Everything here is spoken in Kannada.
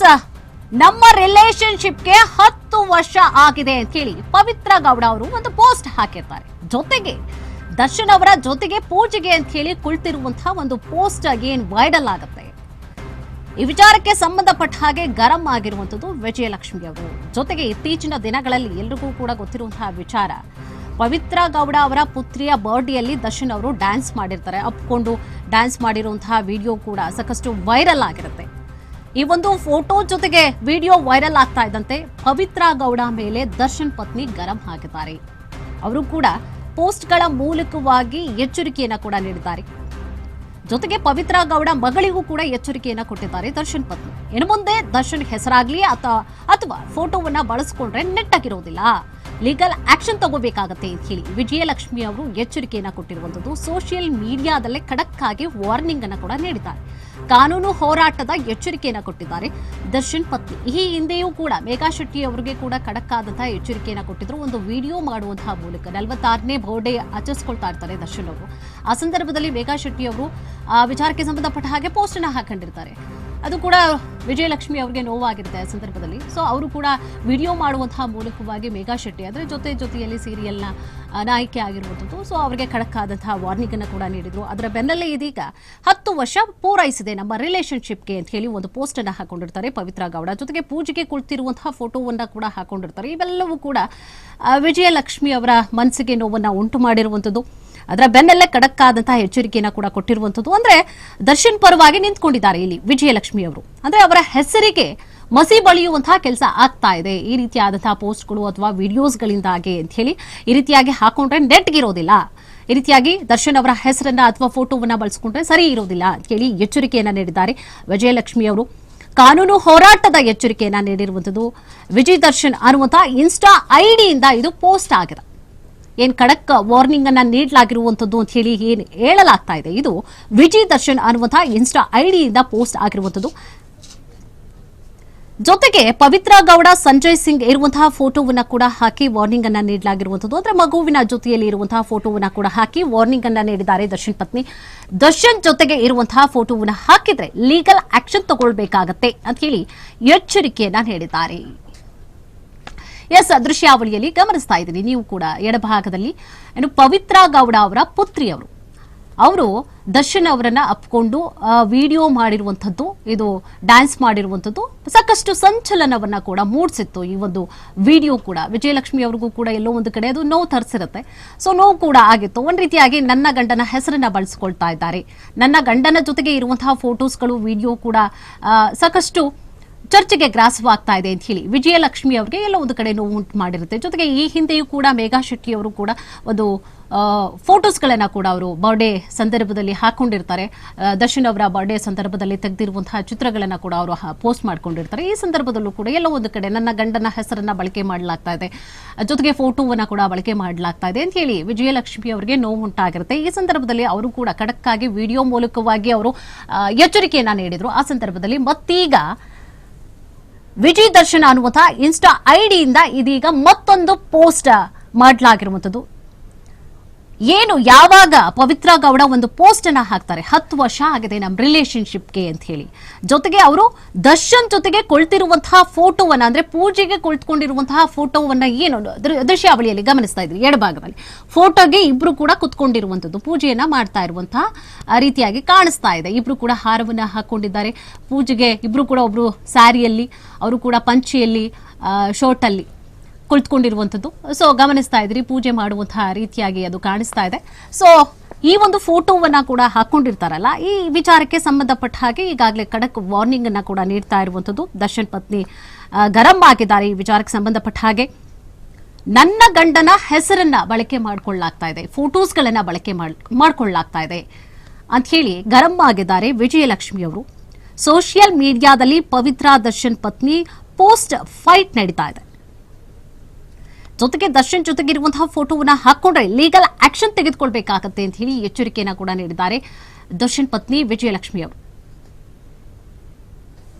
ಎಸ್ ನಮ್ಮ ರಿಲೇಶನ್ಶಿಪ್ಗೆ ಹತ್ತು ವರ್ಷ ಆಗಿದೆ ಅಂತ ಹೇಳಿ ಪವಿತ್ರ ಗೌಡ ಅವರು ಒಂದು ಪೋಸ್ಟ್ ಹಾಕಿರ್ತಾರೆ. ಜೊತೆಗೆ ದರ್ಶನ್ ಅವರ ಜೊತೆಗೆ ಪೂಜೆಗೆ ಅಂತ ಹೇಳಿ ಕುಳಿತಿರುವಂತಹ ಒಂದು ಪೋಸ್ಟ್ ಏನ್ ವೈರಲ್ ಆಗುತ್ತೆ? ಈ ವಿಚಾರಕ್ಕೆ ಸಂಬಂಧಪಟ್ಟ ಹಾಗೆ ಗರಂ ಆಗಿರುವಂಥದ್ದು ವಿಜಯಲಕ್ಷ್ಮಿ ಅವರು. ಜೊತೆಗೆ ಇತ್ತೀಚಿನ ದಿನಗಳಲ್ಲಿ ಎಲ್ರಿಗೂ ಕೂಡ ಗೊತ್ತಿರುವಂತಹ ವಿಚಾರ, ಪವಿತ್ರ ಗೌಡ ಅವರ ಪುತ್ರಿಯ ಬರ್ಡೇಯಲ್ಲಿ ದರ್ಶನ್ ಅವರು ಡ್ಯಾನ್ಸ್ ಮಾಡಿರ್ತಾರೆ. ಅಪ್ಕೊಂಡು ಡ್ಯಾನ್ಸ್ ಮಾಡಿರುವಂತಹ ವಿಡಿಯೋ ಕೂಡ ಸಾಕಷ್ಟು ವೈರಲ್ ಆಗಿರುತ್ತೆ. ಈ ಒಂದು ಫೋಟೋ ಜೊತೆಗೆ ವಿಡಿಯೋ ವೈರಲ್ ಆಗ್ತಾ ಇದ್ದಂತೆ ಪವಿತ್ರ ಗೌಡ ಮೇಲೆ ದರ್ಶನ್ ಪತ್ನಿ ಗರಂ ಹಾಕಿದ್ದಾರೆ. ಅವರು ಕೂಡ ಪೋಸ್ಟ್ಗಳ ಮೂಲಕವಾಗಿ ಎಚ್ಚರಿಕೆಯನ್ನ ಕೂಡ ನೀಡಿದ್ದಾರೆ. ಜೊತೆಗೆ ಪವಿತ್ರ ಗೌಡ ಮಗಳಿಗೂ ಕೂಡ ಎಚ್ಚರಿಕೆಯನ್ನ ಕೊಟ್ಟಿದ್ದಾರೆ ದರ್ಶನ್ ಪತ್ನಿ. ಇನ್ನು ಮುಂದೆ ದರ್ಶನ್ ಹೆಸರಾಗ್ಲಿ ಅಥವಾ ಅಥವಾ ಫೋಟೋವನ್ನ ಬಳಸ್ಕೊಂಡ್ರೆ ನೆಟ್ಟಾಗಿರೋದಿಲ್ಲ. ಲೀಗಲ್ ಆಕ್ಷನ್ ತಗೋಬೇಕಾಗತ್ತೆ ಅಂತ ಹೇಳಿ ವಿಜಯಲಕ್ಷ್ಮಿ ಅವರು ಎಚ್ಚರಿಕೆಯನ್ನು ಕೊಟ್ಟಿರುವಂತದ್ದು ಸೋಷಿಯಲ್ ಮೀಡಿಯಾದಲ್ಲೇ ಖಡಕ್ ಆಗಿ ವಾರ್ನಿಂಗ್ ಅನ್ನು ಕೂಡ ನೀಡಿದ್ದಾರೆ. ಕಾನೂನು ಹೋರಾಟದ ಎಚ್ಚರಿಕೆಯನ್ನು ಕೊಟ್ಟಿದ್ದಾರೆ ದರ್ಶನ್ ಪತ್ನಿ. ಈ ಹಿಂದೆಯೂ ಕೂಡ ಮೇಘಾ ಶೆಟ್ಟಿ ಅವರಿಗೆ ಕೂಡ ಖಡಕ್ ಆದಂತಹ ಎಚ್ಚರಿಕೆಯನ್ನ ಕೊಟ್ಟಿದ್ರು. ಒಂದು ವಿಡಿಯೋ ಮಾಡುವಂತಹ ಮೂಲಕ ನಲವತ್ತಾರನೇ ಬರ್ಡೇ ಆಚರಿಸ್ಕೊಳ್ತಾ ಇರ್ತಾರೆ ದರ್ಶನ್ ಅವರು. ಆ ಸಂದರ್ಭದಲ್ಲಿ ಮೇಘಾ ಶೆಟ್ಟಿ ಅವರು, ಆ ವಿಚಾರಕ್ಕೆ ಸಂಬಂಧಪಟ್ಟ ಹಾಗೆ ಪೋಸ್ಟ್ ಅನ್ನು ಹಾಕೊಂಡಿರ್ತಾರೆ. ಅದು ಕೂಡ ವಿಜಯಲಕ್ಷ್ಮಿ ಅವರಿಗೆ ನೋವಾಗಿರುತ್ತೆ ಆ ಸಂದರ್ಭದಲ್ಲಿ. ಸೊ ಅವರು ಕೂಡ ವಿಡಿಯೋ ಮಾಡುವಂತಹ ಮೂಲಕವಾಗಿ ಮೇಘಾ ಶೆಟ್ಟಿ, ಅದರ ಜೊತೆ ಜೊತೆಯಲ್ಲಿ ಸೀರಿಯಲ್ನ ನಾಯಕಿ ಆಗಿರುವಂಥದ್ದು. ಸೊ ಅವರಿಗೆ ಖಡಕ್ ಆದಂತಹ ವಾರ್ನಿಂಗ್ ಅನ್ನು ಕೂಡ ನೀಡಿದ್ರು. ಅದರ ಬೆನ್ನಲ್ಲೇ ಇದೀಗ ಹತ್ತು ವರ್ಷ ಪೂರೈಸಿದೆ ನಮ್ಮ ರಿಲೇಶನ್ಶಿಪ್ಗೆ ಅಂತ ಹೇಳಿ ಒಂದು ಪೋಸ್ಟ್ ಅನ್ನು ಹಾಕೊಂಡಿರ್ತಾರೆ ಪವಿತ್ರ ಗೌಡ. ಜೊತೆಗೆ ಪೂಜೆಗೆ ಕುಳಿತಿರುವಂತಹ ಫೋಟೋವನ್ನ ಕೂಡ ಹಾಕೊಂಡಿರ್ತಾರೆ. ಇವೆಲ್ಲವೂ ಕೂಡ ವಿಜಯಲಕ್ಷ್ಮಿ ಅವರ ಮನಸ್ಸಿಗೆ ನೋವನ್ನ ಉಂಟು ಮಾಡಿರುವಂಥದ್ದು. ಅದರ ಬೆನ್ನಲ್ಲೇ ಖಡಕ್ ಆದಂತಹ ಎಚ್ಚರಿಕೆಯನ್ನ ಕೂಡ ಕೊಟ್ಟಿರುವಂತದ್ದು ಅಂದ್ರೆ ದರ್ಶನ್ ಪರವಾಗಿ ನಿಂತ್ಕೊಂಡಿದ್ದಾರೆ ಇಲ್ಲಿ ವಿಜಯಲಕ್ಷ್ಮಿ ಅವರು. ಅಂದ್ರೆ ಅವರ ಹೆಸರಿಗೆ ಮಸಿ ಬಳಿಯುವಂತಹ ಕೆಲಸ ಆಗ್ತಾ ಇದೆ. ಈ ರೀತಿಯಾದಂತಹ ಪೋಸ್ಟ್ಗಳು ಅಥವಾ ವಿಡಿಯೋಸ್ಗಳಿಂದಾಗಿ ಅಂತ ಹೇಳಿ ಈ ರೀತಿಯಾಗಿ ಹಾಕೊಂಡ್ರೆ ನೆಟ್ಗಿರೋದಿಲ್ಲ ಈ ರೀತಿಯಾಗಿ ದರ್ಶನ್ ಅವರ ಹೆಸರನ್ನ ಅಥವಾ ಫೋಟೋವನ್ನ ಬಳಸ್ಕೊಂಡ್ರೆ ಸರಿ ಇರೋದಿಲ್ಲ ಅಂತ ಹೇಳಿ ಎಚ್ಚರಿಕೆಯನ್ನ ನೀಡಿದ್ದಾರೆ ವಿಜಯಲಕ್ಷ್ಮಿ ಅವರು. ಕಾನೂನು ಹೋರಾಟದ ಎಚ್ಚರಿಕೆಯನ್ನ ನೀಡಿರುವಂತದ್ದು ವಿಜಯ್ ದರ್ಶನ್ ಅನ್ನುವಂತಹ ಇನ್ಸ್ಟಾ ಐಡಿಯಿಂದ ಇದು ಪೋಸ್ಟ್ ಆಗಿದೆ. ಏನ್ ಖಡಕ್ ವಾರ್ನಿಂಗ್ ಅನ್ನ ನೀಡಲಾಗಿರುವಂತದ್ದು ಅಂತ ಹೇಳಿ ಏನ್ ಹೇಳಲಾಗ್ತಾ ಇದೆ. ಇದು ವಿಜಯ್ ದರ್ಶನ್ ಅನ್ನುವಂತಹ ಇನ್ಸ್ಟಾ ಐಡಿಯಿಂದ ಪೋಸ್ಟ್ ಆಗಿರುವಂತದ್ದು. ಜೊತೆಗೆ ಪವಿತ್ರ ಗೌಡ, ಸಂಜಯ್ ಸಿಂಗ್ ಇರುವಂತಹ ಫೋಟೋವನ್ನ ಕೂಡ ಹಾಕಿ ವಾರ್ನಿಂಗ್ ಅನ್ನ ನೀಡಲಾಗಿರುವಂತದ್ದು. ಅಂದ್ರೆ ಮಗುವಿನ ಜೊತೆಯಲ್ಲಿ ಇರುವಂತಹ ಫೋಟೋವನ್ನ ಕೂಡ ಹಾಕಿ ವಾರ್ನಿಂಗ್ ಅನ್ನ ನೀಡಿದ್ದಾರೆ ದರ್ಶನ್ ಪತ್ನಿ. ದರ್ಶನ್ ಜೊತೆಗೆ ಇರುವಂತಹ ಫೋಟೋವನ್ನ ಹಾಕಿದ್ರೆ ಲೀಗಲ್ ಆಕ್ಷನ್ ತಗೊಳ್ಬೇಕಾಗತ್ತೆ ಅಂತ ಹೇಳಿ ಎಚ್ಚರಿಕೆಯನ್ನ ನೀಡಿದ್ದಾರೆ. ಎಸ್, ದೃಶ್ಯಾವಳಿಯಲ್ಲಿ ಗಮನಿಸ್ತಾ ಇದ್ದೀನಿ. ನೀವು ಕೂಡ ಎಡಭಾಗದಲ್ಲಿ ಏನು ಪವಿತ್ರ ಗೌಡ ಅವರ ಪುತ್ರಿಯವರು ಅವರು. ದರ್ಶನ್ ಅವರನ್ನ ಅಪ್ಕೊಂಡು ವಿಡಿಯೋ ಮಾಡಿರುವಂಥದ್ದು, ಇದು ಡ್ಯಾನ್ಸ್ ಮಾಡಿರುವಂಥದ್ದು ಸಾಕಷ್ಟು ಸಂಚಲನವನ್ನ ಕೂಡ ಮೂಡಿಸಿತ್ತು. ಈ ಒಂದು ವಿಡಿಯೋ ಕೂಡ ವಿಜಯಲಕ್ಷ್ಮಿ ಅವ್ರಿಗೂ ಕೂಡ ಎಲ್ಲೋ ಒಂದು ಕಡೆ ಅದು ನೋವು ತರಿಸಿರುತ್ತೆ. ಸೊ ನೋವು ಕೂಡ ಆಗಿತ್ತು. ಒಂದು ರೀತಿಯಾಗಿ ನನ್ನ ಗಂಡನ ಹೆಸರನ್ನ ಬಳಸ್ಕೊಳ್ತಾ ಇದ್ದಾರೆ. ನನ್ನ ಗಂಡನ ಜೊತೆಗೆ ಇರುವಂತಹ ಫೋಟೋಸ್ಗಳು ವಿಡಿಯೋ ಕೂಡ ಸಾಕಷ್ಟು ಚರ್ಚೆಗೆ ಗ್ರಾಸವಾಗ್ತಾ ಇದೆ ಅಂತ ಹೇಳಿ ವಿಜಯಲಕ್ಷ್ಮಿ ಅವರಿಗೆ ಎಲ್ಲ ಒಂದು ಕಡೆ ನೋವು ಉಂಟು ಮಾಡಿರುತ್ತೆ. ಜೊತೆಗೆ ಈ ಹಿಂದೆಯೂ ಕೂಡ ಮೇಘಾ ಶೆಟ್ಟಿ ಅವರು ಕೂಡ ಒಂದು ಫೋಟೋಸ್ಗಳನ್ನು ಕೂಡ ಅವರು ಬರ್ಡೇ ಸಂದರ್ಭದಲ್ಲಿ ಹಾಕೊಂಡಿರ್ತಾರೆ. ದರ್ಶನ್ ಅವರ ಬರ್ಡೇ ಸಂದರ್ಭದಲ್ಲಿ ತೆಗೆದಿರುವಂತಹ ಚಿತ್ರಗಳನ್ನು ಕೂಡ ಅವರು ಪೋಸ್ಟ್ ಮಾಡ್ಕೊಂಡಿರ್ತಾರೆ. ಈ ಸಂದರ್ಭದಲ್ಲೂ ಕೂಡ ಎಲ್ಲ ಒಂದು ಕಡೆ ನನ್ನ ಗಂಡನ ಹೆಸರನ್ನ ಬಳಕೆ ಮಾಡಲಾಗ್ತಾ ಇದೆ. ಜೊತೆಗೆ ಫೋಟೋವನ್ನು ಕೂಡ ಬಳಕೆ ಮಾಡಲಾಗ್ತಾ ಇದೆ ಅಂತ ಹೇಳಿ ವಿಜಯಲಕ್ಷ್ಮಿ ಅವರಿಗೆ ನೋವು ಉಂಟಾಗಿರುತ್ತೆ. ಈ ಸಂದರ್ಭದಲ್ಲಿ ಅವರು ಕೂಡ ಖಡಕ್ಕಾಗಿ ವಿಡಿಯೋ ಮೂಲಕವಾಗಿ ಅವರು ಎಚ್ಚರಿಕೆಯನ್ನು ನೀಡಿದರು. ಆ ಸಂದರ್ಭದಲ್ಲಿ ಮತ್ತೀಗ ವಿಜಯ್ ದರ್ಶನ್ ಅನ್ನುವಂತಹ ಇನ್ಸ್ಟಾ ಐಡಿಯಿಂದ ಇದೀಗ ಮತ್ತೊಂದು ಪೋಸ್ಟ್ ಮಾಡಲಾಗಿರುವಂಥದ್ದು ಏನು ಯಾವಾಗ ಪವಿತ್ರ ಗೌಡ ಒಂದು ಪೋಸ್ಟ್ ಅನ್ನ ಹಾಕ್ತಾರೆ? ಹತ್ತು ವರ್ಷ ಆಗಿದೆ ನಮ್ಮ ರಿಲೇಶನ್ಶಿಪ್ಗೆ ಅಂತ ಹೇಳಿ. ಜೊತೆಗೆ ಅವರು ದರ್ಶನ್ ಜೊತೆಗೆ ಕೊಳ್ತಿರುವಂತಹ ಫೋಟೋವನ್ನ ಅಂದ್ರೆ ಪೂಜೆಗೆ ಕುಳಿತುಕೊಂಡಿರುವಂತಹ ಫೋಟೋವನ್ನ ಏನು ದೃಶ್ಯಾವಳಿಯಲ್ಲಿ ಗಮನಿಸ್ತಾ ಇದ್ರಿ, ಎಡಭಾಗದಲ್ಲಿ. ಫೋಟೋಗೆ ಇಬ್ರು ಕೂಡ ಕುತ್ಕೊಂಡಿರುವಂತದ್ದು ಪೂಜೆಯನ್ನ ಮಾಡ್ತಾ ಇರುವಂತಹ ರೀತಿಯಾಗಿ ಕಾಣಿಸ್ತಾ ಇದೆ. ಇಬ್ರು ಕೂಡ ಹಾರವನ್ನ ಹಾಕೊಂಡಿದ್ದಾರೆ. ಪೂಜೆಗೆ ಇಬ್ರು ಕೂಡ ಒಬ್ರು ಸ್ಯಾರಿಯಲ್ಲಿ, ಅವರು ಕೂಡ ಪಂಚೆಯಲ್ಲಿ ಶರ್ಟ್ ಅಲ್ಲಿ. ಕುಳಿತುಕೊಂಡಿರುವಂಥದ್ದು. ಸೊ ಗಮನಿಸ್ತಾ ಇದ್ರಿ ಪೂಜೆ ಮಾಡುವಂತಹ ರೀತಿಯಾಗಿ ಅದು ಕಾಣಿಸ್ತಾ ಇದೆ. ಸೊ ಈ ಒಂದು ಫೋಟೋವನ್ನ ಕೂಡ ಹಾಕೊಂಡಿರ್ತಾರಲ್ಲ, ಈ ವಿಚಾರಕ್ಕೆ ಸಂಬಂಧಪಟ್ಟ ಹಾಗೆ ಈಗಾಗಲೇ ಖಡಕ್ ವಾರ್ನಿಂಗ್ ಅನ್ನ ಕೂಡ ನೀಡ್ತಾ ಇರುವಂಥದ್ದು. ದರ್ಶನ್ ಪತ್ನಿ ಗರಂ ಆಗಿದ್ದಾರೆ ಈ ವಿಚಾರಕ್ಕೆ ಸಂಬಂಧಪಟ್ಟ ಹಾಗೆ. ನನ್ನ ಗಂಡನ ಹೆಸರನ್ನ ಬಳಕೆ ಮಾಡ್ಕೊಳ್ಳಾಗ್ತಾ ಇದೆ, ಫೋಟೋಸ್ಗಳನ್ನ ಬಳಕೆ ಮಾಡ್- ಮಾಡ್ಕೊಳ್ಳಾಗ್ತಾ ಇದೆ ಅಂತ ಹೇಳಿ ಗರಂ ಆಗಿದ್ದಾರೆ ವಿಜಯಲಕ್ಷ್ಮಿ ಅವರು. ಸೋಷಿಯಲ್ ಮೀಡಿಯಾದಲ್ಲಿ ಪವಿತ್ರ ದರ್ಶನ್ ಪತ್ನಿ ಪೋಸ್ಟ್ ಫೈಟ್ ನಡೀತಾ ಇದೆ. ಜೊತೆಗೆ ದರ್ಶನ್ ಜೊತೆಗೆ ಇರುವಂತಹ ಫೋಟೋವನ್ನ ಹಾಕೊಂಡ್ರೆ ಲೀಗಲ್ ಆಕ್ಷನ್ ತೆಗೆದುಕೊಳ್ಬೇಕಾಗತ್ತೆ ಅಂತ ಹೇಳಿ ಎಚ್ಚರಿಕೆಯನ್ನ ಕೂಡ ನೀಡಿದ್ದಾರೆ. ದರ್ಶನ್ ಪತ್ನಿ ವಿಜಯಲಕ್ಷ್ಮಿ ಅವರು.